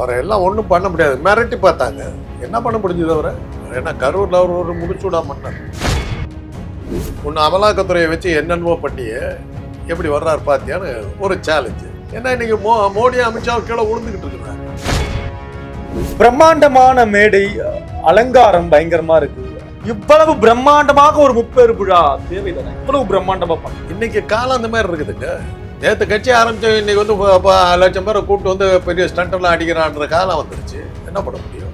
அவரை எல்லாம் ஒன்றும் பண்ண முடியாது. மிரட்டி பார்த்தாங்க. என்ன பண்ண முடிஞ்சது அவரை? ஏன்னா கரூரில் அவர் ஒரு முடிச்சூடா மன்னர் உன்னை அமலாக்கத்துறையை வச்சு என்னென்னவோ பண்ணியே எப்படி வர்றாரு பார்த்தியான்னு ஒரு சேலஞ்சு ஏன்னா இன்னைக்கு மோ மோடி அமித்ஷா கீழே விழுந்துக்கிட்டு இருக்கிறாங்க பிரம்மாண்டமான மேடை அலங்காரம் பயங்கரமா இருக்கு. இவ்வளவு பிரம்மாண்டமாக ஒரு முப்பெரு விழா தேவைதானே இவ்வளவு பிரம்மாண்டமா பண்ண. இன்னைக்கு காலம் அந்த மாதிரி இருக்குதுங்க. நேற்று கட்சி ஆரம்பிச்ச இன்னைக்கு வந்து லட்சம் பேரை கூப்பிட்டு வந்து பெரிய ஸ்டண்டெல்லாம் அடிக்கிறான்ற காலம் வந்துருச்சு. என்ன பண்ண முடியும்?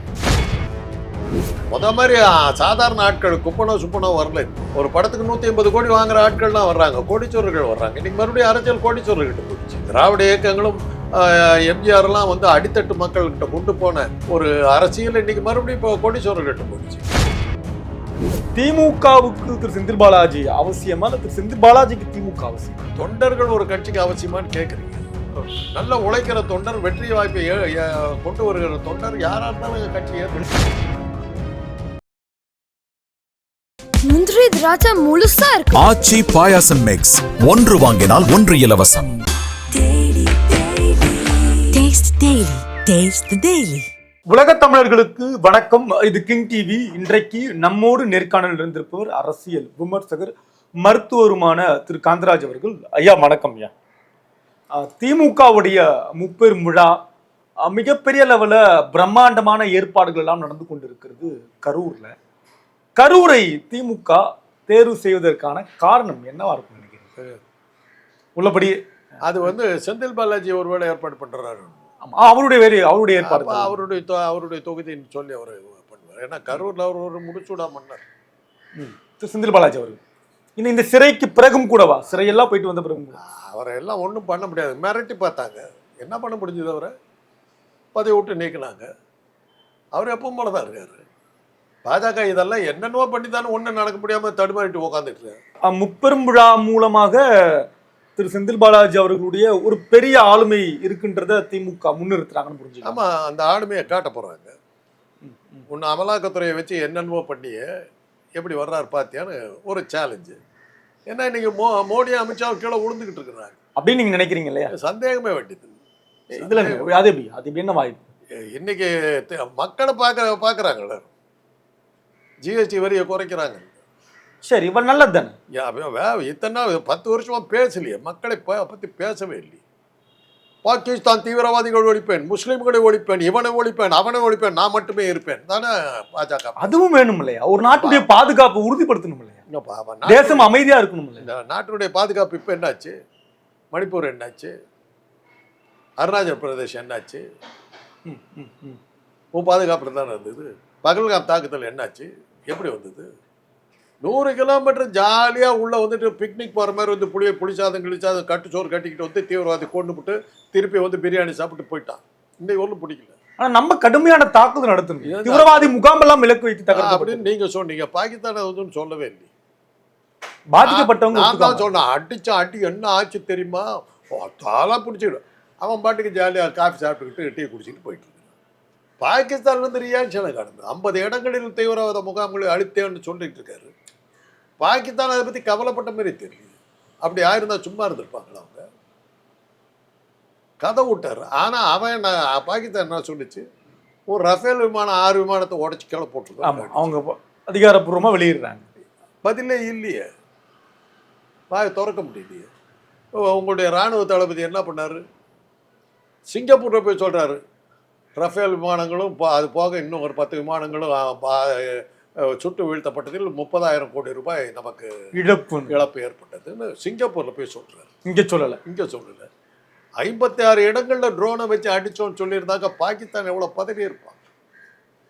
முத மாதிரி சாதாரண ஆட்கள் குப்பனோ சுப்பனோ வரல. ஒரு படத்துக்கு நூற்றி ஐம்பது கோடி வாங்குற ஆட்கள்லாம் வர்றாங்க. கோடிச்சோர்கள் வர்றாங்க. இன்னைக்கு மறுபடியும் அரசியல் கோடிச்சோர்கிட்ட போயிடுச்சு. திராவிட இயக்கங்களும் எம்ஜிஆர்லாம் வந்து அடித்தட்டு மக்கள்கிட்ட கொண்டு போன ஒரு அரசியல் இன்னைக்கு மறுபடியும் இப்போ கோடிச்சோர்கிட்ட போயிடுச்சு. திமுகவுக்கு திரு செந்தில் பாலாஜி அவசியமா? திரு செந்தில் பாலாஜிக்கு திமுக அவசியம்? தொண்டர்கள் ஒரு கட்சிக்கு அவசியமான்னு கேட்குறீங்க நல்ல உழைக்கிற தொண்டர் வெற்றி வாய்ப்பை கொண்டு வருகிற தொண்டர் யாரா இருந்தாலும் கட்சி ஏற்படுத்தி முந்திரி திராட்சை முழுசா இருக்கு. ஆச்சி பாயாசம் மிக்ஸ் ஒன்று வாங்கினால் ஒன்று இலவசம். Taste Daily. Taste the Daily. உலக தமிழர்களுக்கு வணக்கம். இது கிங் டிவி. இன்றைக்கு நம்மோடு நேர்காணல் இருந்திருப்பவர் அரசியல் விமர்சகர் மருத்துவருமான திரு காந்தராஜ் அவர்கள். ஐயா வணக்கம் ஐயா. திமுகவுடைய முப்பெரும் விழா மிகப்பெரிய லெவல பிரம்மாண்டமான ஏற்பாடுகள் எல்லாம் நடந்து கொண்டிருக்கிறது கரூர்ல. கரூரை திமுக தேர்வு செய்வதற்கான காரணம் என்னவா இருக்கும் நினைக்கிறீங்க? உள்ளபடி அது வந்து செந்தில் பாலாஜி ஒருவேளை ஏற்பாடு பண்றாரு. அவருடைய வேறு அவருடைய ஏற்பாடு அவருடைய அவருடைய தொகுதின்னு சொல்லி அவர் பண்ணுவார். ஏன்னா கரூர்ல அவர் ஒரு முடிச்சூடா மன்னர். திரு செந்தில் பாலாஜி அவர்கள். இன்னும் இந்த சிறைக்கு பிறகும் கூடவா சிறையெல்லாம் போயிட்டு வந்த பிறகும் அவரை எல்லாம் ஒன்றும் பண்ண முடியாது. மிரட்டி பார்த்தாங்க. என்ன பண்ண முடிஞ்சது அவரை? பதவி விட்டு நீக்கினாங்க. அவர் எப்பவும் போல தான் இருக்காரு. பாஜக இதெல்லாம் என்னென்னவோ பண்ணி தானே ஒன்றும் நடக்க முடியாம தடுமாறிட்டு உட்காந்துட்டு முப்பெரும் விழா மூலமாக திரு செந்தில் பாலாஜி அவர்களுடைய ஒரு பெரிய ஆளுமை இருக்குன்றத திமுக முன்னிறுத்துறாங்கன்னு புரிஞ்சுக்கலாம். ஆமா அந்த ஆளுமையை காட்ட போறாங்க. உன்னை அமலாக்கத்துறையை வச்சு என்னென்னவோ பண்ணியே எப்படி வர்றாரு பார்த்தியான்னு ஒரு சேலஞ்சு ஏன்னா இன்னைக்கு மோ மோடி அமித்ஷா கீழே விழுந்துக்கிட்டு இருக்கிறாங்க. அப்படின்னு நீங்க நினைக்கிறீங்க இல்லையா? சந்தேகமே வேண்டியது. இதுல அது எப்படி? அது எப்படி என்ன வாய்ப்பு? இன்னைக்கு மக்களை பார்க்க பார்க்குறாங்கல்ல ஜிஎஸ்டி வரியை குறைக்கிறாங்க. சரி இவர் நல்லது தானே இத்தனை பத்து வருஷமா பேசலையே. மக்களை ப- பத்தி பேசவே இல்லையே. பாகிஸ்தான் தீவிரவாதிகள் ஒழிப்பேன் முஸ்லிம்களை ஒழிப்பேன் இவனை ஒழிப்பேன் அவனை ஒழிப்பேன் நான் மட்டுமே இருப்பேன். தானே பாஜக? அதுவும் வேணும் இல்லையா ஒரு நாட்டுடைய பாதுகாப்பு உறுதிப்படுத்தணும் இல்லையா தேசம் அமைதியா இருக்கணும் இல்லையா நாட்டினுடைய பாதுகாப்பு இப்போ என்னாச்சு? மணிப்பூர் என்னாச்சு? அருணாச்சல் பிரதேஷ் என்னாச்சு? பாதுகாப்பில் தானே இருந்தது? பகல்காம் தாக்குதல் என்னாச்சு? எப்படி வந்தது? நூறு கிலோமீட்டர் ஜாலியாக உள்ளே வந்துட்டு பிக்னிக் போகிற மாதிரி வந்து புளிய புளிசாதம் கிழிச்சாதம் கட்டு சோறு கட்டிக்கிட்டு வந்து தீவிரவாதி கொண்டு விட்டு திருப்பி வந்து பிரியாணி சாப்பிட்டு போயிட்டான். இன்னைக்கு ஒன்றும் பிடிக்கல. ஆனா நம்ம கடுமையான தாக்குதல் நடத்தணும். தீவிரவாதி முகாமெல்லாம் இலக்கு வைத்து தகர்த்து அப்படின்னு நீங்கள் சொன்னீங்க பாகிஸ்தான் அதுன்னு சொல்லவே இல்லை பாதிக்கப்பட்டவங்க நான் தான். சொன்னேன் அடிச்ச அடி என்ன ஆச்சு தெரியுமா? தாளாக பிடிச்சிடும் அவன் பாட்டுக்கு ஜாலியாக காஃபி சாப்பிட்டுக்கிட்டு டீ குடிச்சிட்டு போயிட்டு பாகிஸ்தான்லேருந்து ரியாக்ஷனை காணுது. ஐம்பது இடங்களில் தீவிரவாத முகாம்களை அழித்தேன்னு சொல்லிட்டு இருக்காரு. பாகிஸ்தான் அதை பற்றி கவலைப்பட்ட மாதிரி தெரியல. அப்படி ஆயிருந்தா சும்மா இருந்திருப்பாங்களா அவங்க? கதை விட்டார். ஆனால் அவன் என்ன பாகிஸ்தான் என்ன சொல்லிச்சு? ஒரு ரஃபேல் விமானம் ஆறு விமானத்தை உடச்சி கிளை போட்டுருக்காங்க அவங்க ப- அதிகாரப்பூர்வமா வெளியிடுறாங்க. பதிலே இல்லையே. வாயை திறக்க முடியலையே. உங்களுடைய இராணுவ தளபதி என்ன பண்ணாரு? சிங்கப்பூரில் போய் சொல்றாரு. ரஃபேல் விமானங்களும் அது போக இன்னும் ஒரு பத்து விமானங்களும் சுட்டு வீழ்த்தப்பட்டதில் முப்பதாயிரம் கோடி ரூபாய் நமக்கு இழப்பு. இழப்பு ஏற்பட்டதுன்னு சிங்கப்பூரில் போய் சொல்றாரு. இங்க சொல்லல. இங்கே சொல்லல. ஐம்பத்தி ஆறு இடங்களில் ட்ரோனை வச்சு அடிச்சோன்னு சொல்லியிருந்தாக்க பாகிஸ்தான் எவ்வளோ பதவி இருப்பான்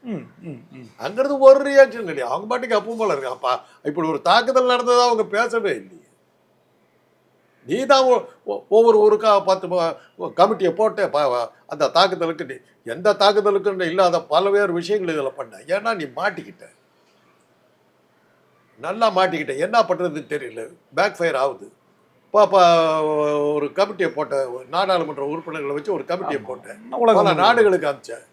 ம், ம், ம். அங்கிருந்து ஒரு ரியாக்ஷன் இல்லையா. அவங்க பாட்டுக்கு அப்பவும் போல இருக்கு அப்பா இப்படி ஒரு தாக்குதல் நடந்ததா அவங்க பேசவே இல்லையே. நீ தான் ஒவ்வொரு ஊருக்கா பத்து ப- கமிட்டியை போட்டு அந்த தாக்குதலுக்கு நீ எந்த தாக்குதலுக்கு இல்லாத பல்வேறு விஷயங்கள் இதில் பண்ண. ஏன்னா நீ மாட்டிக்கிட்ட. நல்லா மாட்டிக்கிட்ட என்ன பண்ணுறதுன்னு தெரியல. பேக் ஃபயர் ஆகுது. பாப்பா ஒரு கமிட்டியை போட்ட நாடாளுமன்ற உறுப்பினர்களை வச்சு ஒரு கமிட்டியை போட்டேன். பல நாடுகளுக்கு அனுப்பிச்சேன்.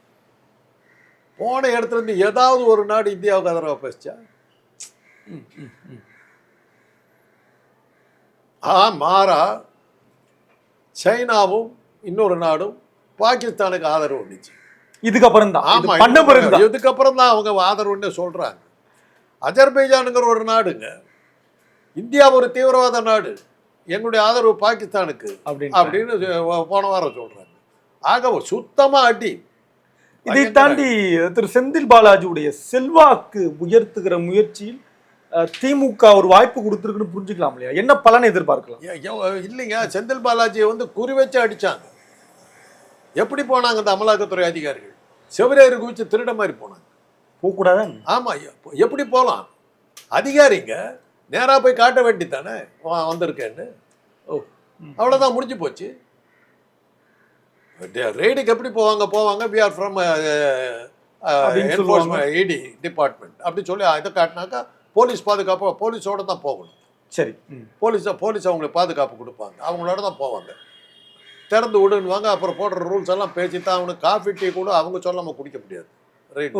போன இடத்துல இருந்து ஏதாவது ஒரு நாடு இந்தியாவுக்கு ஆதரவாக பேசிச்சா? ஆ மாறா. சைனாவும் இன்னொரு நாடும் பாகிஸ்தானுக்கு ஆதரவு வந்துச்சு இதுக்கப்புறம் தான் ஆமா இது பண்ண பிறகு தான் இதுக்கப்புறம் தான் அவங்க ஆதரவுன்னு சொல்றாங்க. அஜர்பைஜானுங்கிற ஒரு நாடுங்க. இந்தியா ஒரு தீவிரவாத நாடு. எங்களுடைய ஆதரவு பாகிஸ்தானுக்கு அப்படின்னு போன வாரம் சொல்றாங்க. ஆக சுத்தமா அடி. இதை தாண்டி திரு செந்தில் பாலாஜியுடைய செல்வாக்கு உயர்த்துகிற முயற்சியில் திமுக ஒரு வாய்ப்பு கொடுத்துருக்குன்னு புரிஞ்சுக்கலாம் இல்லையா? என்ன பலனை எதிர்பார்க்கலாம்? இல்லைங்க. செந்தில் பாலாஜியை வந்து குறி வச்சு அடிச்சாங்க. எப்படி போனாங்க இந்த அமலாக்கத்துறை அதிகாரிகள்? செவரேறு குவிச்சு திருட மாதிரி போனாங்க. போகக்கூடாதான் ஆமா எ- எப்படி போகலாம் அதிகாரிங்க நேரா போய் காட்ட வேண்டித்தானே வந்திருக்கேன்னு. ஓ அவ்வளவுதான் முடிஞ்சு போச்சு. ரெய்டுக்கு எப்படி போவாங்க? போவாங்க வி ஆர் ஃப்ரம் அப்படின்னு சொல்லுவாங்க. இடி டிபார்ட்மெண்ட் அப்படி சொல்லி இதை காட்டினாக்கா போலீஸ் பாதுகாப்பு போலீஸோட தான் போகணும். சரி. போலீஸ் போலீஸ் அவங்களுக்கு பாதுகாப்பு கொடுப்பாங்க. அவங்களோட தான் போவாங்க. திறந்து விடுன்னுவாங்க அப்புறம் போடுற ரூல்ஸ் எல்லாம் பேசி தான் அவனுக்கு காஃபி டீ கூட அவங்க சொல்லாம குடிக்க முடியாது. ரைட்.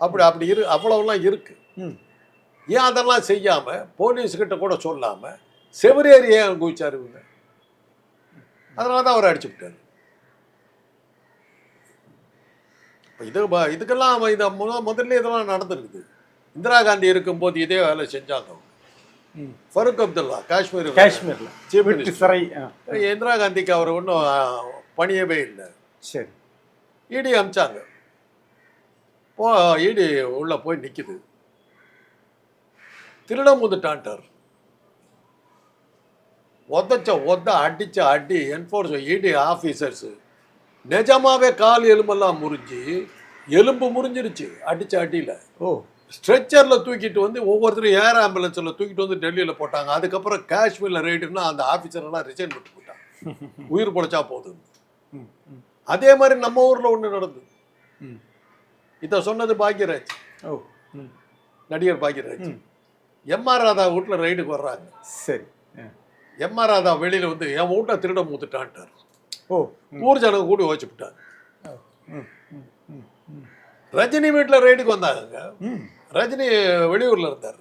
அப்படி அப்படி இரு அவ்வளவுலாம் இருக்கு. ம். ஏன் அதெல்லாம் செய்யாம போலீஸ் கிட்ட கூட சொல்லாம செவரேறி ஏன் குவிச்சாரு இவங்க அதனால தான் அவர் அடிச்சு விட்டாரு. இப்ப இது இதுக்கெல்லாம் இதை முத முதல்ல இதெல்லாம் நடந்திருக்குது. இந்திரா காந்தி இருக்கும்போது இதே வேலை செஞ்சாங்க அவங்க. ஃபருக் அப்துல்லா காஷ்மீர் காஷ்மீர்ல. சீஃப் ஆ, இந்திரா காந்திக்கு அவர் ஒன்றும் பணியவே இல்லை. சரி. இடி அமிச்சாங்க. போ இடி உள்ள போய் நிக்குது. திருட முந்துட்டான்ட்டார் உதச்ச உத அடிச்ச அடி என்ஃபோர்ஸ் இடி ஆஃபீஸர்ஸ் நிஜமாவே கால் எலும்பெல்லாம் முறிஞ்சு எலும்பு முறிஞ்சிருச்சு அடிச்ச அடியில. ஓ. ஸ்ட்ரெச்சர்ல தூக்கிட்டு வந்து ஒவ்வொருத்தரும் ஏர் ஆம்புலன்ஸ்ல தூக்கிட்டு வந்து டெல்லியில போட்டாங்க. அதுக்கப்புறம் காஷ்மீர்ல ரைடுன்னா அந்த ஆஃபீஸர் எல்லாம் ரிசைன் பண்ணிட்டு போயிட்டாங்க. உயிர் பொழைச்சா போதும் அதே மாதிரி நம்ம ஊர்ல ஒண்ணு நடந்தது. இத சொன்னது பாக்யராஜ். ஓ. ம். நடிகர் பாக்யராஜ். ம். எம்ஆர் ராதா வீட்டுல ரைடுக்கு வர்றாங்க. சரி. எம்ஆர் ராதா வெளியில வந்து என் வீட்டை திருட மூத்துட்டான்ட்டார். ஓ. ஊர் ஜனங்க கூடி வச்சு விட்டாங்க. ம், ம், ம், ம். ரஜினி வீட்டுல ரைடுக்கு வந்தாங்க. ம். ரஜினி வெளியூர்ல இருந்தார்.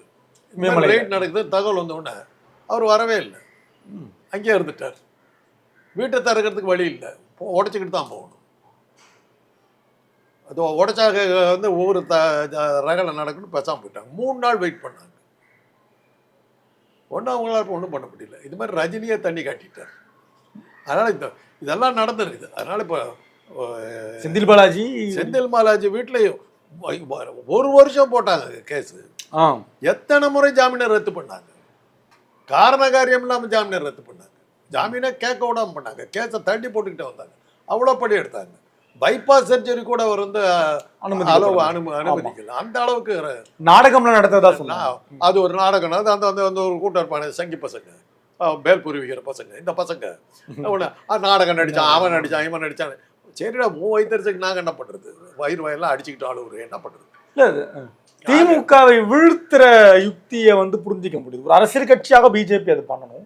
ரைட் நடக்குது தகவல் வந்த உடனே அவர் வரவே இல்லை. அங்கேயே இருந்துட்டார். வீட்டை திறக்கிறதுக்கு வழி இல்லை. உடச்சிக்கிட்டு தான் போகணும். அது உடைச்சாக வந்து ஒவ்வொரு த ரகலை நடக்குன்னு பேசாம போயிட்டாங்க. மூணு நாள் வெயிட் பண்ணாங்க. ஒன்றும் அவங்களால ஒன்றும் பண்ண முடியல. இது மாதிரி ரஜினியை தண்ணி காட்டிட்டார். அதனால இந்த இதெல்லாம் நடந்துருக்குது அதனால இப்போ செந்தில் பாலாஜி. செந்தில் பாலாஜி வீட்லயும் ஒரு வருஷம் போட்டாங்க கேஸு. ஆ எத்தனை முறை ஜாமீனை ரத்து பண்ணாங்க. காரண காரியம் இல்லாம ஜாமீனை ரத்து பண்ணாங்க. ஜாமீனை கேட்க விடாம பண்ணாங்க. கேஸை தள்ளி போட்டுக்கிட்டே வந்தாங்க. அவ்வளோ படி எடுத்தாங்க. பைபாஸ் சர்ஜரி கூட அவர் வந்து அனுமதிக்கப்படல. அளவு அனும அனுமதிக்கல. அந்த அளவுக்கு நாடகம்லாம் நடத்ததா நான் அது ஒரு நாடகம் அந்த அந்த அந்த ஒரு கூட்டம் இருப்பானே சங்கி பசங்க. பேல்பூரி விற்கிற பசங்க. இந்த பசங்க. நாடகம் நடிச்சான் அவன் நடிச்சான் இவன் நடிச்சான் சரிடா மூ வயிற்றுக்கு நாங்க என்ன பண்றது? வயிறு வயெல்லாம் அடிச்சுக்கிட்டு ஆளுவர் என்ன பண்றது? இல்ல. திமுகவை வீழ்த்துற யுக்தியை வந்து புரிஞ்சிக்க முடியுது. ஒரு அரசியல் கட்சியாக பிஜேபி அது பண்ணணும்.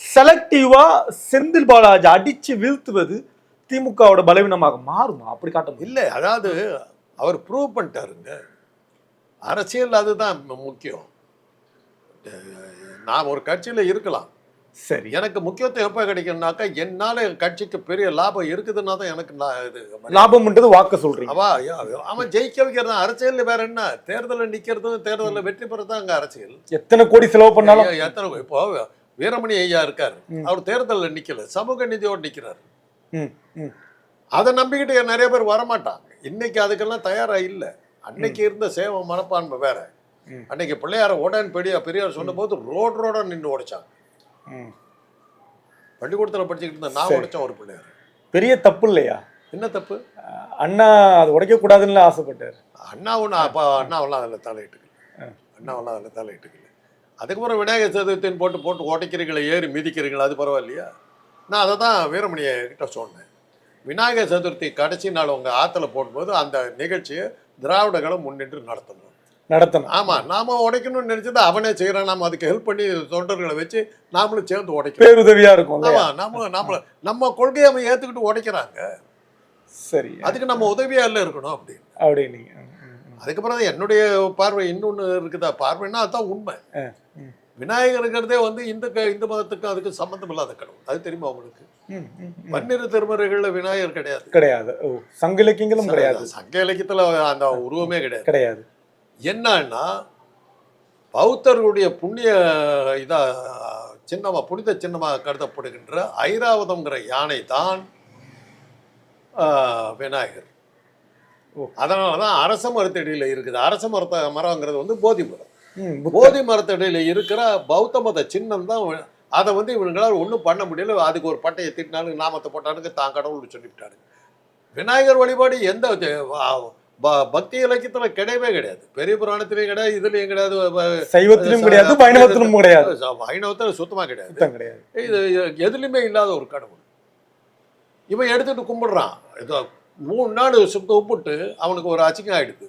செலக்டிவா செந்தில் பாலாஜி அடிச்சு வீழ்த்துவது திமுகவோட பலவீனமாக மாறுமா? அப்படி காட்ட இல்லை அதாவது அவர் ப்ரூவ் பண்ணிட்டாருங்க. அரசியல் அதுதான் முக்கியம். நான் ஒரு கட்சியில் இருக்கலாம். சரி. எனக்கு முக்கியத்துவம் எப்போ கிடைக்கும்னாக்கா என்னால் கட்சிக்கு பெரிய லாபம் இருக்குதுன்னா தான் எனக்கு நான் இது லாபம்ன்றது வாக்க சொல்றீங்க. அவா அவன் ஜெயிக்க வைக்கிறது தான். அரசியல் வேற என்ன? தேர்தலில் நிற்கிறதும் தேர்தலில் வெற்றி பெறது தான் அங்கே அரசியல். எத்தனை கோடி செலவு பண்ணாலும். எத்தனை இப்போ வீரமணி ஐயா இருக்கார். அவர் தேர்தலில் நிக்கல. சமூக நீதியோடு ம். அதை நம்பிக்கிட்டு நிறைய பேர் வரமாட்டாங்க. இன்னைக்கு அதுக்கெல்லாம் தயாரா இல்லை. அன்னைக்கு இருந்த சேவை மனப்பான்மை வேற. அன்னைக்கு பிள்ளையார உடன் பெரிய பெரியார் சொன்னபோது ரோடு ரோட நின்று உடைச்சாங்க. பள்ளிக்கூடத்தில் படிச்சுக்கிட்டு இருந்த நான். உடைச்சேன் ஒரு பிள்ளையார். பெரிய தப்பு இல்லையா? என்ன தப்பு? அண்ணா அது உடைக்க கூடாதுன்னு ஆசைப்பட்டார். அண்ணா ஒன்று அப்பா அண்ணாவெல்லாம் அதில் தலையிட்டுக்கல. அண்ணாவெல்லாம் அதில் தலையிட்டுக்கல. அதுக்கப்புறம் விநாயகர் சதுர்த்தின்னு போட்டு போட்டு உடைக்கிறீங்களே ஏறி மிதிக்கிறீங்களா அது பரவாயில்லையா? நான் அதை தான் வீரமணியை கிட்ட சொன்னேன். விநாயகர் சதுர்த்தி கடைசி நாள் உங்கள் ஆற்றுல போடும்போது அந்த நிகழ்ச்சியை திராவிடர்களும் முன்னின்று நடத்தணும். நடத்தணும். ஆமா நாம உடைக்கணும்னு நினைச்சது அவனே செய்யறான். நாம அதுக்கு ஹெல்ப் பண்ணி தொண்டர்களை வச்சு நாமளும் சேர்ந்து உடைக்கிறோம் பேருதவியா இருக்கும் இல்லையா? ஆமா நம்ம நம்ம நம்ம கொள்கையை அவன் ஏத்துக்கிட்டு உடைக்கிறாங்க. சரி. அதுக்கு நம்ம உதவியா இல்லை இருக்கணும் அப்படின்னு. அப்படி நீங்க ம், ம், ம். அதுக்கப்புறம் தான் என்னுடைய பார்வை இன்னொன்று இருக்குதா? பார்வைன்னா அதுதான் உண்மை. விநாயகருங்கிறதே வந்து இந்து இந்து மதத்துக்கும் அதுக்கு சம்மந்தம் இல்லாத கடவுள். அது தெரியுமா உங்களுக்கு. பன்னிரு திருமுறைகள்ல விநாயகர் கிடையாது. கிடையாது. ஓ சங்க இலக்கியங்களும் கிடையாது. சங்க இலக்கியத்துல அந்த உருவமே கிடையாது. கிடையாது. என்னன்னா பௌத்தர்களுடைய புண்ணிய இதா சின்னமா புனித சின்னமாக கருதப்படுகின்ற ஐராவதம்ங்கிற யானை தான் விநாயகர். ஓ. அதனால தான் அரச மரத்தடியில் இருக்குது. அரச மரத்த மரங்கிறது வந்து போதி மரம். போதி மரத்தடியில் இருக்கிற பௌத்த மத சின்னம் தான் அதை வந்து இவங்களால ஒன்றும் பண்ண முடியல. அதுக்கு ஒரு பட்டையை திட்டினாலும் நாமத்தை போட்டானுங்க தான் கடவுள் சொல்லிவிட்டானுங்க விநாயகர் வழிபாடு எந்த பக்தி இலக்கியத்துல கிடையவே கிடையாது. பெரிய புராணத்திலையும் கிடையாது இதுலயும் கிடையாது சைவத்திலும் கிடையாது வைணவத்திலும் கிடையாது. வைணவத்துல சுத்தமா கிடையாது. கிடையாது. இது எதுலையுமே இல்லாத ஒரு கடவுள். இவன் எடுத்துட்டு கும்பிடுறான். மூணு நாள் சுத்த கும்பிட்டு அவனுக்கு ஒரு அச்சிங்கம் ஆயிடுது.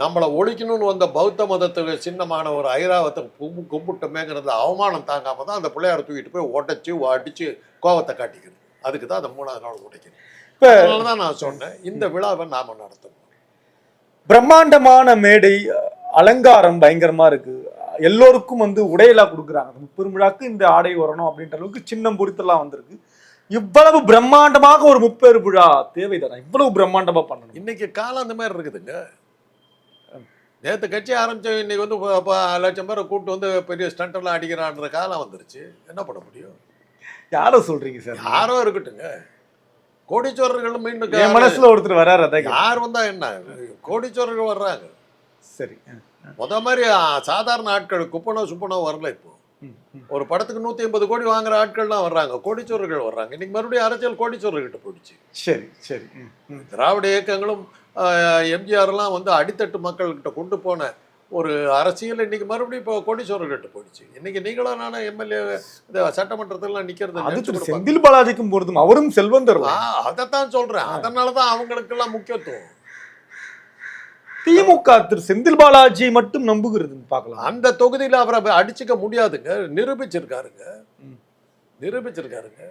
நம்மளை ஒழிக்கணும்னு வந்த பௌத்த மதத்துக்கு சின்னமான ஒரு ஐராவத்தை கும்பு கும்பிட்டமேங்கிறது அவமானம் தாங்காம தான் அந்த பிள்ளையாரை தூக்கிட்டு போய் உடைச்சு அடிச்சு கோவத்தை காட்டிக்கிறது அதுக்கு தான் அந்த மூணாவது நாள் உடைக்கிறது. இப்ப அதனால தான் நான் சொன்னேன் இந்த விழாவை நாம நடத்தணும். பிரம்மாண்டமான மேடை அலங்காரம் பயங்கரமா இருக்கு. எல்லோருக்கும் வந்து உடையெல்லாம் கொடுக்குறாங்க. அந்த முப்பெருமிழாக்கு இந்த ஆடை வரணும் அப்படின்ற அளவுக்கு சின்னம் பொறுத்தெல்லாம் வந்திருக்கு. இவ்வளவு பிரம்மாண்டமாக ஒரு முப்பெரு விழா தேவைதானா? இவ்வளவு பிரம்மாண்டமா பண்ணணும். இன்னைக்கு காலம் அந்த மாதிரி இருக்குதுங்க. நேற்று கட்சி ஆரம்பிச்ச இன்னைக்கு வந்து லட்சம் பேரை கூப்பிட்டு வந்து பெரிய ஸ்டண்டெல்லாம் அடிக்கிறான்ற காலம் வந்துருச்சு. என்ன பண்ண முடியும்? யாரோ சொல்றீங்க சார்? யாரோ இருக்கட்டுங்க. கோடீஸ்வரர்கள் மீண்டும் என் மனசுல ஒருத்தர் வராரு அதான். யார் வந்தா என்ன? கோடீஸ்வரர்கள் வர்றாங்க. சரி முத மாதிரி சாதாரண ஆட்கள் குப்பனோ சுப்பனோ வரல இப்போ. ஒரு படத்துக்கு நூத்தி ஐம்பது கோடி வாங்குற ஆட்கள்லாம் வர்றாங்க. கோடீஸ்வரர்கள் வர்றாங்க. இன்னைக்கு மறுபடியும் அரசியல் கோடீஸ்வரர்கிட்ட போயிடுச்சு. சரி சரி. திராவிட இயக்கங்களும் எம்ஜிஆர்லாம் வந்து அடித்தட்டு மக்கள்கிட்ட கொண்டு போன ஒரு அரசியல் இன்னைக்கு மறுபடியும் இப்போ கோடீஸ்வரர்கிட்ட போயிடுச்சு. இன்னைக்கு நீங்களும் நானும் எம்எல்ஏ இந்த சட்டமன்றத்திலாம் நிக்கிறது அது செந்தில் பாலாஜிக்கும் பொருந்தும். அவரும் செல்வந்தர் அதைத்தான் சொல்றேன். அதனால தான் அவங்களுக்கெல்லாம் முக்கியத்துவம். திமுக திரு செந்தில் பாலாஜியை மட்டும் நம்புகிறதுன்னு பார்க்கலாம். அந்த தொகுதியில அவரை அடிச்சுக்க முடியாதுங்க. நிரூபிச்சிருக்காருங்க. நிரூபிச்சிருக்காருங்க.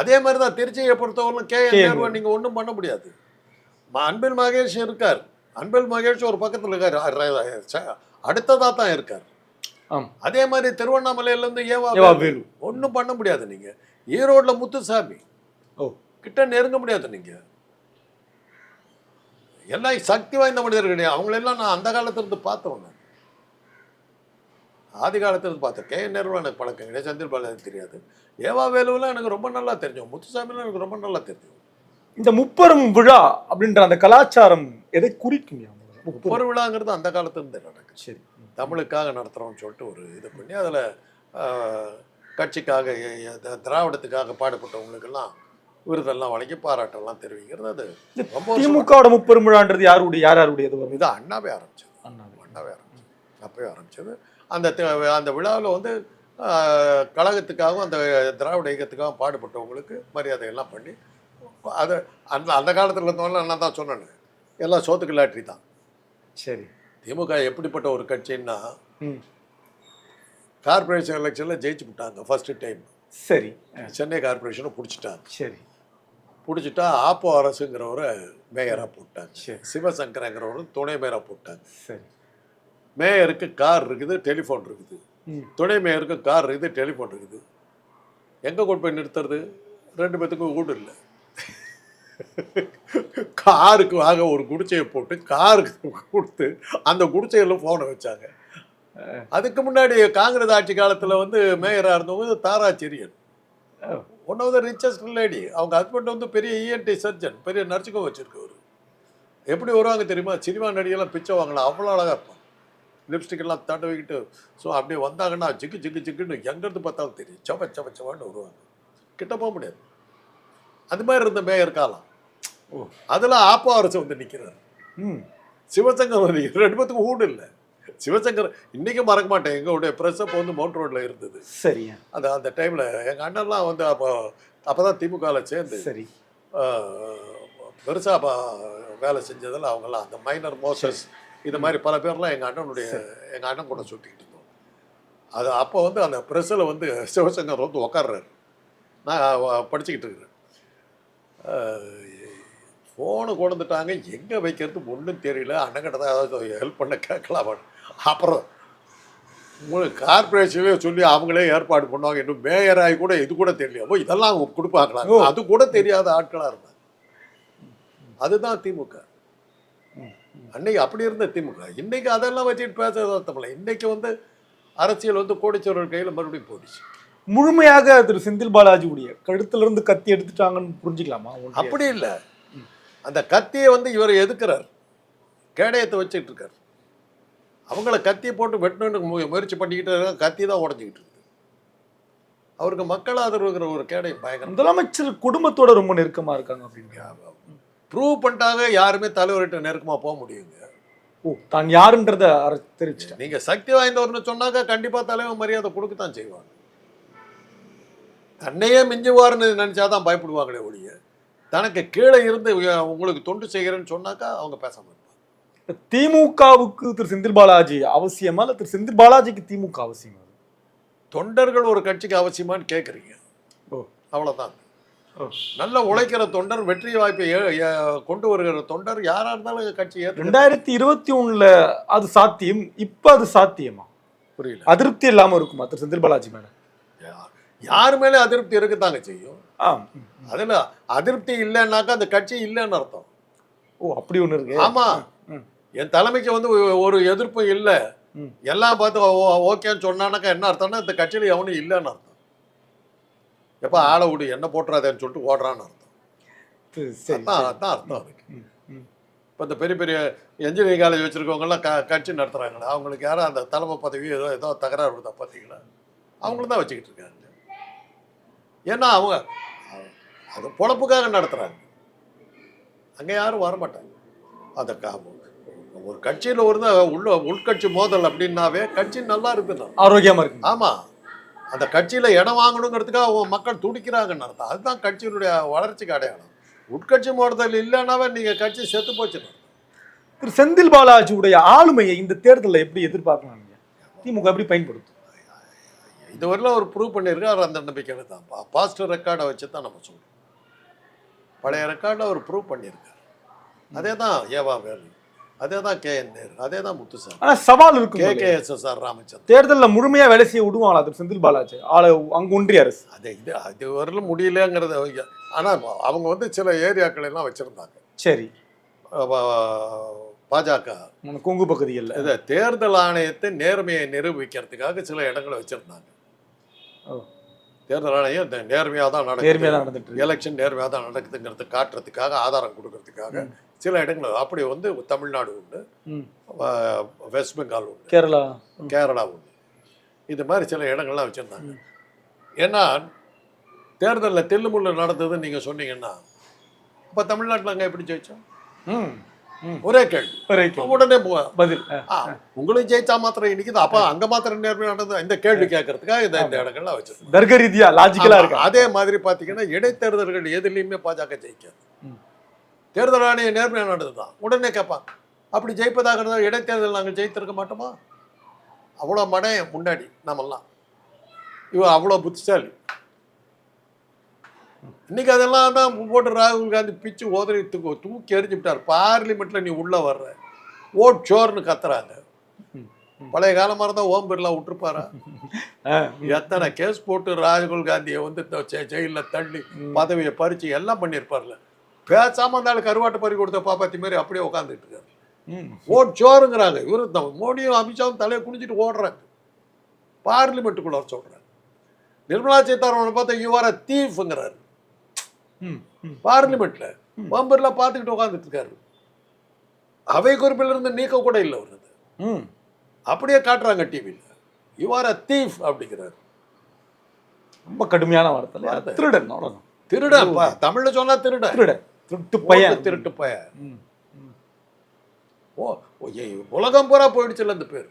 அதே மாதிரி தான் திருச்சியை பொறுத்தவரைக்கும் கே. என் நேருவை நீங்க ஒண்ணும் பண்ண முடியாது. அன்பில் மகேஷ் இருக்கார். அன்பில் மகேஷ் ஒரு பக்கத்துல இருக்காரு. அடுத்ததா தான் இருக்கார். அதே மாதிரி திருவண்ணாமலையில இருந்து ஏவா வேலு. ஒண்ணும் பண்ண முடியாது நீங்க. ஈரோட்ல முத்துசாமி. ஓ. கிட்ட நெருங்க முடியாது நீங்க. எல்லாம் சக்தி வாய்ந்த மனிதர்கள் கிடையாது. அவங்களெல்லாம் நான் அந்த காலத்துல இருந்து பார்த்தவன் நான். ஆதி காலத்துல இருந்து பார்த்தேன். கே நேருவில் எனக்கு பழக்கம் கிடையாது. செந்தில் பாலாஜி தெரியாது. ஏவா வேலுவெல்லாம் எனக்கு ரொம்ப நல்லா தெரிஞ்சோம் முத்துசாமிலாம் எனக்கு ரொம்ப நல்லா தெரியும் இந்த முப்பெரும் விழா அப்படின்ற அந்த கலாச்சாரம் எதை குறிக்கும். ஒரு விழாங்கிறது அந்த காலத்துல இருந்து நடக்குது. சரி. தமிழுக்காக நடத்துகிறோம்னு சொல்லிட்டு ஒரு இது பண்ணி அதில் கட்சிக்காக திராவிடத்துக்காக பாடுபட்டவங்களுக்கெல்லாம் விருதெல்லாம் வழங்கி பாராட்டெல்லாம் தெரிவிக்கிறது அது ரொம்ப திமுகவோட முப்பெரும் விழான்றது யாருடைய யார் யாருடையது வரும்? இது அண்ணாவே ஆரம்பிச்சது. அண்ணாவே. ஆரம்பிச்சது. அப்பவே ஆரம்பிச்சது. அந்த அந்த விழாவில் வந்து கழகத்துக்காகவும் அந்த திராவிட இயக்கத்துக்காகவும் பாடுபட்டவங்களுக்கு மரியாதை எல்லாம் பண்ணி அது அந்த அந்த காலத்தில் இருந்தவங்க நான் தான் சொன்னேன். எல்லாம் சோத்துக்கு லாட்ரி தான். சரி. திமுக எப்படிப்பட்ட ஒரு கட்சின்னா கார்பரேஷன் எலெக்ஷனில் ஜெயிச்சு விட்டாங்க ஃபர்ஸ்ட் டைம் சரி. சென்னை கார்பரேஷனை பிடிச்சிட்டாங்க. சரி. பிடிச்சிட்டா ஆப்போ அரசுங்கிறவரை மேயராக போட்டாங்க. சிவசங்கரங்கிறவரை துணை மேயராக போட்டாங்க. சரி. மேயருக்கு கார் இருக்குது டெலிஃபோன் இருக்குது. துணை மேயருக்கு கார் இருக்குது டெலிஃபோன் இருக்குது. எங்கே கொண்டு போய் நிறுத்துறது? ரெண்டு பேத்துக்கும் வீடு இல்லை. காருக்கு வாங்க ஒரு குடிச்சையை போட்டு காருக்கு கொடுத்து அந்த குடிச்சையில் ஃபோனை வச்சாங்க. அதுக்கு முன்னாடி காங்கிரஸ் ஆட்சி காலத்தில் வந்து மேயராக இருந்தவங்க Tara Cherian one of the richest lady அவங்க ஹஸ்பண்ட் வந்து பெரிய இஎன்டி சர்ஜன் பெரிய நர்ச்சுக்கும் வச்சுருக்கவர். எப்படி வருவாங்க தெரியுமா? சினிமா நடிகெல்லாம் பிச்சை வாங்கலாம் அவ்வளோ அழகாக இருப்பாங்க லிப்ஸ்டிக் எல்லாம் தடவிக்கிட்டு ஸோ அப்படியே வந்தாங்கன்னா ஜிக்கு ஜிக்கு ஜிக்குன்னு எங்கேருந்து பார்த்தாலும் தெரியும். சவ சவ சவான்னு வருவாங்க. கிட்ட போக முடியாது. அது மாதிரி இருந்த மேயர் காலம். ஓ. அதில் ஆப்போ அரசு வந்து நிற்கிறார் ம். சிவசங்கர் ரெண்டு பேத்துக்கும் ஊடு இல்லை. சிவசங்கர் இன்றைக்கும் மறக்க மாட்டேன். எங்களுடைய ப்ரெஸ் அப்போ வந்து மவுண்ட் ரோட்டில் இருந்தது. சரியா அந்த அந்த டைமில் எங்கள் அண்ணன்லாம் வந்து அப்போ அப்போ தான் திமுகவில் சேர்ந்து சரி. அப்போ வேலை செஞ்சதில் அவங்கெல்லாம் அந்த மைனர் மோசஸ் இது மாதிரி பல பேர்லாம் எங்கள் அண்ணனுடைய எங்கள் அண்ணன் கூட சுற்றிக்கிட்டு இருந்தோம். அது அப்போ வந்து அந்த ப்ரெஸ்ஸில் வந்து சிவசங்கர் வந்து உக்காடுறாரு நான் படிச்சுக்கிட்டு இருக்கிறேன். ஃபோனு கொண்டுட்டாங்க எங்கே வைக்கிறது ஒன்றும் தெரியல. அண்ணங்கிட்ட தான் ஏதாவது ஹெல்ப் பண்ண கேட்கலாம்? அப்புறம் உங்களுக்கு கார்பரேஷன்லேயே சொல்லி அவங்களே ஏற்பாடு பண்ணுவாங்க. இன்னும் மேயராகி கூட இது கூட தெரியல இதெல்லாம் அவங்க கொடுப்பாங்களா. அது கூட தெரியாத ஆட்களாக இருந்தாங்க. அதுதான் திமுக. அன்னைக்கு அப்படி இருந்த திமுக. இன்னைக்கு அதெல்லாம் வச்சுட்டு பேசுறது அர்த்தமில்லை இன்னைக்கு வந்து அரசியல் வந்து கோடிச்சவர்கள் கையில் மறுபடியும் போயிடுச்சு. முழுமையாக திரு செந்தில் பாலாஜியுடைய கழுத்துல இருந்து கத்தி எடுத்துட்டாங்கன்னு புரிஞ்சுக்கலாமா? அப்படி இல்லை. அந்த கத்தியை வந்து இவர் எதுக்குறார்? கேடயத்தை வச்சுட்டு இருக்கார். அவங்கள கத்தியை போட்டு வெட்டணும்னு முயற்சி பண்ணிக்கிட்டு இருக்காங்க கத்தி தான் உடஞ்சிக்கிட்டு இருக்குது அவருக்கு மக்கள் ஆதரவுங்கிற ஒரு கேடயம் பயங்கரம் முதலமைச்சர் குடும்பத்தோட ரொம்ப நெருக்கமா இருக்காங்க அப்படின்னு ப்ரூவ் பண்ணிட்டாங்க யாருமே தலைவர்கிட்ட நெருக்கமாக போக முடியுங்க. ஓ தான் யாருன்றத தெரிவிச்சிட்டேன். நீங்கள் சக்தி வாய்ந்தவர்னு சொன்னாக்க கண்டிப்பாக தலைவர் மரியாதை கொடுக்கத்தான் செய்வாங்க. தன்னையே மிஞ்சுவார்னு நினச்சாதான் பயப்படுவாங்களே ஒழிய. தனக்கு கீழே இருந்து உங்களுக்கு தொண்டு செய்கிறேன்னு சொன்னாக்கா அவங்க பேசாம இருப்பாங்க. திமுகவுக்கு திரு செந்தில் பாலாஜி அவசியமா இல்ல திரு செந்தில் பாலாஜிக்கு திமுக அவசியமா? தொண்டர்கள் ஒரு கட்சிக்கு அவசியமான்னு கேட்குறீங்க ஓ. அவ்வளோதான் ஓ. நல்ல உழைக்கிற தொண்டர் வெற்றி வாய்ப்பை கொண்டு வருகிற தொண்டர் யாரா இருந்தாலும் கட்சி ரெண்டாயிரத்தி இருபத்தி ஒண்ணுல அது சாத்தியம் இப்ப அது சாத்தியமா? புரியல. அதிருப்தி இல்லாம இருக்குமா திரு செந்தில் பாலாஜி யா- யார் மேலே அதிருப்தி இருக்கத்தாங்க செய்யும்? ஆ அதில் அதிருப்தி இல்லைன்னாக்கா அந்த கட்சி இல்லைன்னு அர்த்தம். ஓ அப்படி ஒண்ணு இருக்கு. ஆமா. ம். என் தலைமைக்கு வந்து ஒரு எதிர்ப்பும் இல்லை. எல்லாம் பார்த்து ஓகேன்னு சொன்னானாக்கா என்ன அர்த்தம்னா இந்த கட்சியில் எவனும் இல்லைன்னு அர்த்தம். எப்போ ஆளை விடு என்ன போட்டுறாதேன்னு சொல்லிட்டு ஓடுறான்னு அர்த்தம். அதான் அர்த்தம் அதுக்கு. இப்போ இந்த பெரிய பெரிய என்ஜினியரிங் காலேஜ் வச்சுருக்கவங்கலாம் க கட்சி நடத்துகிறாங்களே அவங்களுக்கு யாரும் அந்த தலைமை பதவி ஏதோ ஏதோ தகராறு வருதா பார்த்தீங்களா? அவங்களும் தான் வச்சுக்கிட்டு இருக்காங்க. ஏன்னா அவங்க அது பொழப்புக்காக நடத்துகிறாங்க அங்கே யாரும் வரமாட்டாங்க. அந்த க- ஒரு கட்சியில் ஒரு தான் உள்ள உள்கட்சி மோதல் அப்படின்னாவே கட்சி நல்லா இருக்குன்னு அர்த்தம். ஆரோக்கியமா இருக்கு ஆமாம் அந்த கட்சியில் இடம் வாங்கணுங்கிறதுக்காக அவங்க மக்கள் துடிக்கிறாங்கன்னு அர்த்தம். அதுதான் கட்சியினுடைய வளர்ச்சிக்கு அடையாளம். உட்கட்சி மோதல் இல்லைன்னாவே நீங்கள் கட்சி செத்து போச்சுன்னு. திரு செந்தில் பாலாஜியுடைய ஆளுமையை இந்த தேர்தலில் எப்படி எதிர்பார்க்கலாம் நீங்க? திமுக எப்படி பயன்படுத்தும்? இதுவரையிலும் அவர் ப்ரூவ் பண்ணியிருக்காரு அந்த நம்பிக்கையில தான் பாசிட்டிவ் ரெக்கார்டை வச்சு தான் நம்ம சொல்றோம். பழைய ரெக்கார்டில் அவர் ப்ரூவ் பண்ணியிருக்காரு. அதே தான் ஏவா வேலு அதே தான் கே என் நேரு அதே தான் முத்துசாமி. ஆனா சவால் கே இருக்கும் K S S R Ramachandran. தேர்தலில் முழுமையா வேலை செய்ய விடுவாங்களா திரு செந்தில் பாலாஜி? ஆளு அங்க ஒன்றிய அரசு. அது இது அது வரலும் முடியலங்கிறத ஆனால் அவங்க வந்து சில ஏரியாக்கள் எல்லாம் வச்சுருந்தாங்க. சரி. பாஜக. கொங்கு பகுதிகளில். இதை தேர்தல் ஆணையத்தை நேர்மையை நிரூபிக்கிறதுக்காக சில இடங்களை வச்சுருந்தாங்க. தேர்தல் ஆணையம் நேர்மையாக தான் நடக்குது. எலெக்ஷன் நேர்மையாக தான் நடக்குதுங்கிறது காட்டுறதுக்காக ஆதாரம் கொடுக்கறதுக்காக சில இடங்கள் அப்படி வந்து தமிழ்நாடு. வ- வெஸ்ட் பெங்கால் உண்டு கேரளா. கேரளா உண்டு இது மாதிரி சில இடங்கள்லாம் வச்சுருந்தாங்க. ஏன்னா தேர்தலில் தில்லுமுள்ளு நடந்ததுன்னு நீங்கள் சொன்னீங்கன்னா அப்போ தமிழ்நாட்டில் அங்கே எப்படி ஜெயிச்சோம்? ம். ஒரே உடனே போ- பதில். ஆ. ஆ, உங்களுக்கு ஜெயிச்சா மாத்திரம் இன்னைக்கு அப்ப அங்க மாத்திரம் நேர்மையா நடந்தது. இந்த கேள்வி கேட்கறதுக்காக இந்த இந்த இடங்கள்லாம் வச்சிருக்கோம். தர்க்க ரீதியா லாஜிக்கலா இருக்கு? அதே மாதிரி பாத்தீங்கன்னா இடைத்தேர்தல்கள் எதுலையுமே பாஜக ஜெயிக்காது. தேர்தல் ஆணையம் நேர்மையா நடந்ததுதான் உடனே கேட்பாங்க அப்படி ஜெயிப்பதாக இருந்தால் இடைத்தேர்தல் நாங்கள் ஜெயித்திருக்க மாட்டோமா? அவ்வளோ மடையன் முன்னாடி நாமெல்லாம் இவன் அவ்வளோ புத்திசாலி. இன்னைக்கு அதெல்லாம் தான் போட்டு ராகுல் காந்தி பிச்சு உதறி தூக்கு தூக்கி எறிஞ்சு விட்டார். பார்லிமெண்ட்ல நீ உள்ள வர்ற. ஓட் சோர்னு கத்துறாங்க. பழைய காலமா இருந்தா ஓம் பிர்லா விட்டுருப்பாரா? எத்தனை கேஸ் போட்டு ராகுல் காந்தியை வந்து ஜெயில்ல தள்ளி பதவியை பறிச்சு எல்லாம் பண்ணியிருப்பார்ல. பேசாம அந்த ஆளு கருவாட்டு பறி கொடுத்த பாப்பாத்தி மாதிரி அப்படியே உட்காந்துட்டு இருக்காரு. ஓட் சோறுங்கிறாங்க இவரு மோடியும் அமித்ஷாவும் தலையை குனிஞ்சிட்டு ஓடுறாங்க. பார்லிமெண்ட்டுக்குள்ள வர சொல்றாங்க நிர்மலா சீதாராமன் பார்த்தா யூஆர் தீஃப்ங்கிறாரு பார்லிமெண்ட்ல ஓம்பர்ல பார்த்துக்கிட்டு உட்காந்துட்டு இருக்காரு. அவை குறிப்பில் இருந்து நீக்க கூட இல்லை வருது. அப்படியே காட்டுறாங்க டிவியில் யூஆர் அ தீஃப் அப்படிங்கிறாரு. ரொம்ப கடுமையான வார்த்தை. திருடன் அவ்வளவுதான். திருடன் தமிழ்ல சொன்னா திருடன். திருடன் திருட்டு பையன். திருட்டு பையன். ஓ உலகம் பூரா போயிடுச்சுல்ல இந்த பேர்.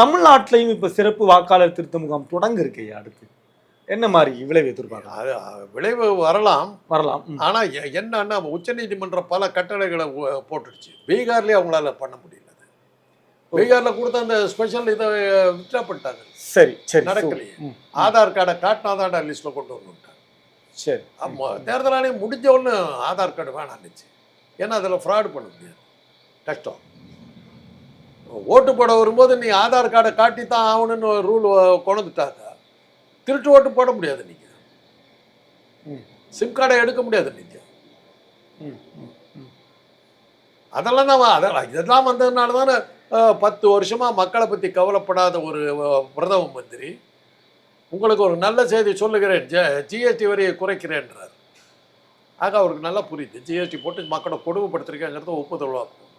தமிழ்நாட்டிலையும் இப்ப சிறப்பு வாக்காளர் திருத்த முகாம் தொடங்க இருக்கையா அடுத்து. என்ன மாதிரி விளைவு எதிர்பார்க்கலாம் அது விளைவு வரலாம். வரலாம். ம். ஆனா எ- என்னன்னா உச்சநீதிமன்றம் பல கட்டளைகளை போட்டுடுச்சு. பீகார்லயே அவங்களால பண்ண முடியல. பீகார்ல கொடுத்த அந்த ஸ்பெஷல் இதை வித்ரா பண்ணிட்டாங்க. சரி சரி. நடக்கலையே. ஆதார் கார்டை காட்டினாதான்டா லிஸ்ட்ல கொண்டு வரணும்ட்டாங்க. சரி. ஆமா தேர்தல் ஆணையம் முடிஞ்ச உடனே ஆதார் கார்டு வேணாம்னுச்சு ஏன்னா அதில் ஃப்ராட் பண்ண முடியாது. கஷ்டம் ஓட்டு போட வரும்போது நீ ஆதார் கார்டை காட்டி தான் ஆகணும்னு ரூல் கொண்டுட்டாங்க திருட்டு ஓட்டு போட முடியாது நீங்கள் சிம் கார்டை எடுக்க முடியாது நீங்கள். அதெல்லாம் தான் அதெல்லாம் இதெல்லாம் வந்ததுனால தானே பத்து வருஷமா மக்களை பற்றி கவலைப்படாத ஒரு பிரதம மந்திரி. உங்களுக்கு ஒரு நல்ல செய்தி சொல்லுகிறேன். ஜிஎஸ்டி வரியை குறைக்கிறேன்றார். ஆக அவருக்கு நல்லா புரியுது. ஜிஎஸ்டி போட்டு மக்களை கொடுமைப்படுத்திருக்கேங்கிறத ஒப்புதல் வாக்கும்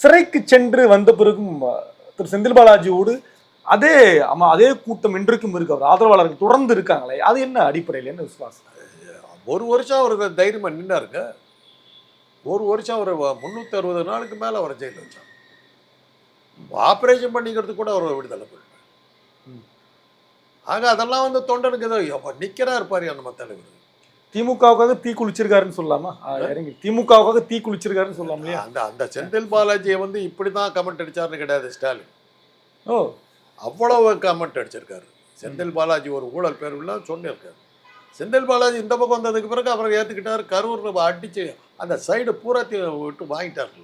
சிறைக்கு சென்று வந்த பிறகும் திரு செந்தில் பாலாஜியோடு அதே ஆமா அதே கூட்டம் இன்றைக்கும் இருக்கு. அவர் ஆதரவாளர்கள் தொடர்ந்து இருக்காங்களே அது என்ன அடிப்படையில் என்ன விசுவாசம்? ஒரு வருஷம் அவர் தைரியமாக நின்னாருங்க. ஒரு வருஷம் அவர் முந்நூற்றி அறுபது நாளுக்கு மேலே அவரை ஜெயிலில் வச்சாங்க. ஆப்ரேஷன் பண்ணிக்கிறதுக்கு கூட அவர் விடுதலை பண்ணல ம். ஆக அதெல்லாம் வந்து தொண்டனுக்கு ஏதோ நிற்கிறா இருப்பார் நம்ம தலைவர். திமுகவுக்காக தீ குளிச்சிருக்காருன்னு சொல்லலாமா? இறங்கி திமுகவுக்காக தீ குளிச்சிருக்காருன்னு சொல்லலாம் இல்லையா? அந்த அந்த செந்தில் பாலாஜியை வந்து இப்படி தான் கமெண்ட் அடிச்சாருன்னு கிடையாது ஸ்டாலின். ஓ. அவ்வளவு கமெண்ட் அடிச்சிருக்காரு. செந்தில் பாலாஜி ஒரு ஊழல் பேர் இல்லாம சொல்லியிருக்காரு செந்தில் பாலாஜி இந்த பக்கம் வந்ததுக்கு பிறகு அவரை ஏற்றுக்கிட்டாரு கரூர் அடிச்சு அந்த சைடு பூராத்தையும் விட்டு வாங்கிட்டாரு.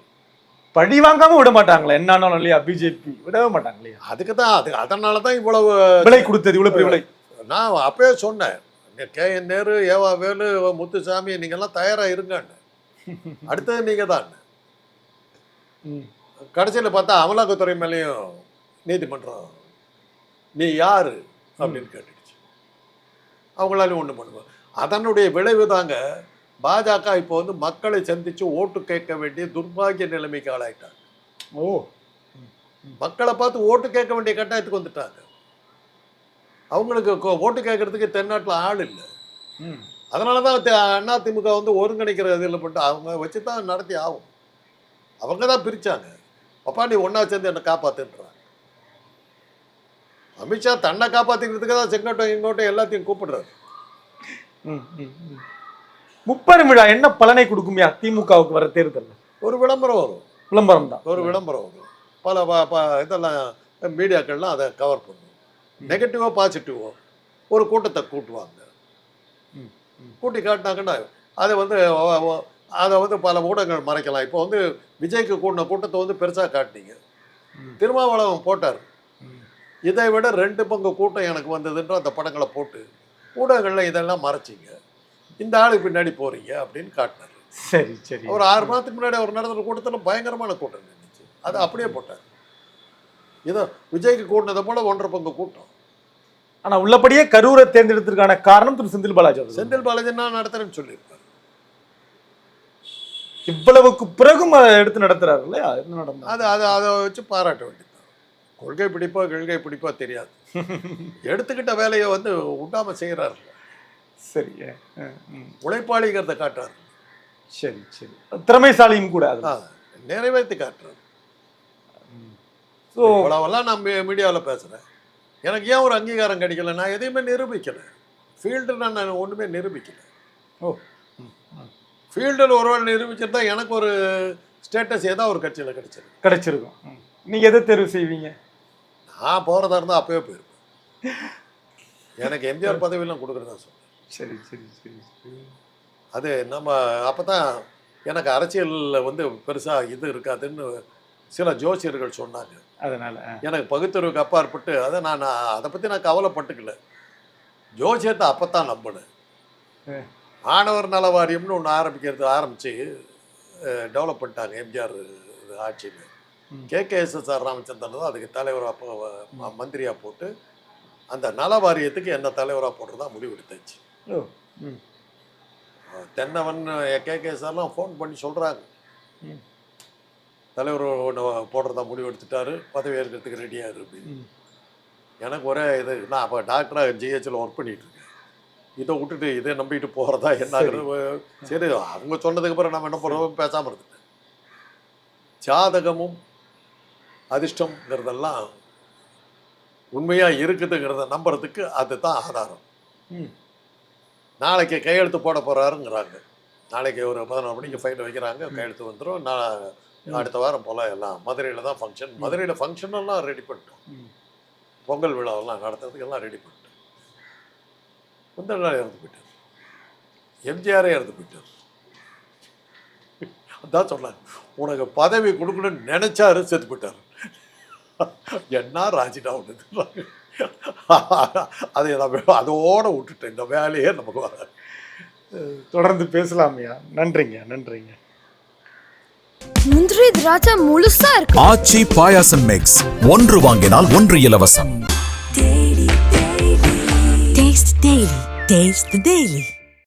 பழி வாங்காம விட மாட்டாங்களா என்ன ஆனாலும் இல்லையா? பிஜேபி விடவே மாட்டாங்க இல்லையா அதுக்கு தான் அது அதனால தான் இவ்வளவு விலை கொடுத்தது இவ்வளவு பெரிய விலை. நான் அப்பயே சொன்னேன் கே என் நேரு ஏவா வேலு முத்துசாமி நீங்கெல்லாம் தயாராக இருங்கன்னு. அடுத்தது நீங்கள் தான். கடைசியில் பார்த்தா அமலாக்கத்துறை மேலேயும் நீதிமன்றம் நீ யாரு? அப்படின்னு கேட்டுடுச்சு அவங்களாலையும் ஒன்று பண்ணுவோம் அதனுடைய விளைவு தாங்க பாஜக இப்போ வந்து மக்களை சந்திச்சு ஓட்டு கேட்க வேண்டிய துர்பாகிய நிலைமைக்கு ஆளாயிட்டாங்க. ஓ. மக்களை பார்த்து ஓட்டு கேட்க வேண்டிய கட்டாயத்துக்கு வந்துட்டாங்க. அவங்களுக்கு ஓட்டு கேட்கறதுக்கு தென்னாட்டில் ஆள் இல்லை. அதனால தான் அதிமுக வந்து ஒருங்கிணைக்கிற இதில் பண்ணிட்டு அவங்க வச்சு தான் நடத்தி ஆகும் அவங்க தான் பிரித்தாங்க அப்பா நீ ஒன்றா சேர்ந்து என்னை காப்பாத்துன்றாங்க அமித்ஷா தன்னை காப்பாற்றிக்கிறதுக்கு தான் செங்கோட்டை இங்கோட்டை எல்லாத்தையும் கூப்பிடுறாரு. ம், ம், ம். முப்பெரும் விழா என்ன பலனை கொடுக்கும்யா திமுகவுக்கு வர தேர்தல் ஒரு விளம்பரம் வரும். விளம்பரம் தான். ஒரு விளம்பரம் வரும். பல இதெல்லாம் மீடியாக்கள்லாம் அதை கவர் பண்ணும். நெகட்டிவோ பாசிட்டிவோ ஒரு கூட்டத்தை கூட்டுவாங்க. ம், கூட்டி காட்டினாங்கன்னா அதை வந்து அதை வந்து பல ஊடகங்கள் மறைக்கலாம். இப்போ வந்து விஜய்க்கு கூட்டின கூட்டத்தை வந்து பெருசாக காட்டினீங்க. திருமாவளவன் போட்டார். இதை விட ரெண்டு பங்கு கூட்டம் எனக்கு வந்ததுன்ற அந்த படங்களை போட்டு ஊடகங்களில் இதெல்லாம் மறைச்சிங்க. இந்த ஆளுக்கு பின்னாடி போறீங்க அப்படின்னு காட்டினார். சரி சரி. ஒரு ஆறு மாதத்துக்கு முன்னாடி அவர் நடந்த கூட்டத்தில் பயங்கரமான கூட்டம் இருந்துச்சு. அதை அப்படியே போட்டார். இதோ விஜய்க்கு கூட்டினதை போல ஒன்றரை பங்கு கூட்டம். ஆனா உள்ளபடியே கரூரை தேர்ந்தெடுத்ததுக்கான காரணம் திரு செந்தில் பாலாஜி. செந்தில் பாலாஜி நான் நடத்துறேன்னு சொல்லியிருப்பார். இவ்வளவுக்கு பிறகும் அதை எடுத்து நடத்துறாரு இல்லையா? என்ன நடந்தது? அது அதை அதை வச்சு பாராட்ட வேண்டியது. கொள்கை பிடிப்போ கொள்கை பிடிப்போ தெரியாது. எடுத்துக்கிட்ட வேலையை வந்து விடாம செய்கிறாரு சரி. உழைப்பாளிங்கிறத காட்டுறாரு. சரி சரி. திறமைசாலியும் கூட நிறைவேற்றி காட்டுறாரு. ஸோ இவ்வளவெல்லாம் நான் மீடியாவில் பேசுகிறேன் எனக்கு ஏன் ஒரு அங்கீகாரம் கிடைக்கல? நான் எதையுமே நிரூபிக்கலை. ஃபீல்டில் நான் ஒன்றுமே நிரூபிக்கலை. ஓ. ஃபீல்டில் ஒரு வேளை நிரூபிச்சிருந்தா எனக்கு ஒரு ஸ்டேட்டஸ் ஏதோ ஒரு கட்சியில் கிடைச்சது கிடைச்சிருக்கும். ம். நீங்க எதை தேர்வு செய்வீங்க நான் போகிறதா இருந்தால் அப்பவே போயிருப்பேன் எனக்கு எம்ஜிஆர் பதவியெல்லாம் கொடுக்குறதா சொன்னேன் சரி சரி சரி சரி. அது நம்ம அப்போ தான் எனக்கு அரசியலில் வந்து பெருசாக இது இருக்காதுன்னு சில ஜோசியர்கள் சொன்னாங்க அதனால. எனக்கு பகுத்தறிவுக்கு அப்பாற்பட்டு அதை நான் நான் அதை பற்றி நான் கவலைப்பட்டுக்கல ஜோசியத்தை அப்போ தான் நம்பினேன் அஹ். மாணவர் நல வாரியம்னு ஒன்று ஆரம்பிக்கிறது ஆரம்பித்து டெவலப் பண்ணிட்டாங்க எம்ஜிஆர் ஆட்சியில். K. K. S. S. R. Ramachandran தான் அதுக்கு தலைவராக அப்போ மந்திரியாக போட்டு அந்த நல வாரியத்துக்கு என்ன தலைவராக போடுறதா முடிவெடுத்தாச்சு. ஓ ம். தென்னவன் கே. கே. எஸ். ஆர்லாம் ஃபோன் பண்ணி சொல்கிறாங்க. தலைவர் ஒன்று போடுறதா முடிவு எடுத்துட்டாரு பதவி ஏற்கிறதுக்கு ரெடியாக அப்படின்னு. எனக்கு ஒரே இது நான் அப்போ டாக்டராக ஜிஹெச்சில் ஒர்க் பண்ணிட்டு இருக்கேன் இதை விட்டுட்டு இதை நம்பிட்டு போகிறதா என்ன? சரி. அவங்க சொன்னதுக்கு அப்புறம் நம்ம என்ன பண்ணுறோம் பேசாமல் இருந்துட்டேன். ஜாதகமும் அதிர்ஷ்டம்ங்கிறதெல்லாம் உண்மையாக இருக்குதுங்கிறத நம்புறதுக்கு அதுதான் ஆதாரம். நாளைக்கு கையெழுத்து போட போகிறாருங்கிறாங்க நாளைக்கு ஒரு பதினோரு மணிக்கு ஃபைல் வைக்கிறாங்க கையெழுத்து வந்துடும் நான் அடுத்த வாரம் போல் எல்லாம் மதுரையில் தான் ஃபங்க்ஷன் மதுரையில் ஃபங்க்ஷன் எல்லாம் ரெடி பண்ணிட்டோம். பொங்கல் விழாவெல்லாம் நடத்துறதுக்கு எல்லாம் ரெடி பண்ணிட்டோம். நாள் இறந்து போயிட்டார். எம்ஜிஆரே இறந்து போயிட்டார். அதான் சொன்னாங்க உனக்கு பதவி கொடுக்கணும்னு நினைச்சாரு செத்து போயிட்டாரு. என்ன ராஜினா ஒன்று அதை நான் அதோட விட்டுட்டேன். இந்த வேலையே நமக்கு வராது. தொடர்ந்து பேசலாம்யா? நன்றிங்க நன்றிங்க. முந்திரி திராட்சை முழுசா இருக்கு. ஆச்சி பாயாசம் மிக்ஸ் ஒன்று வாங்கினால் ஒன்று இலவசம். Taste the Daily. Taste the Daily.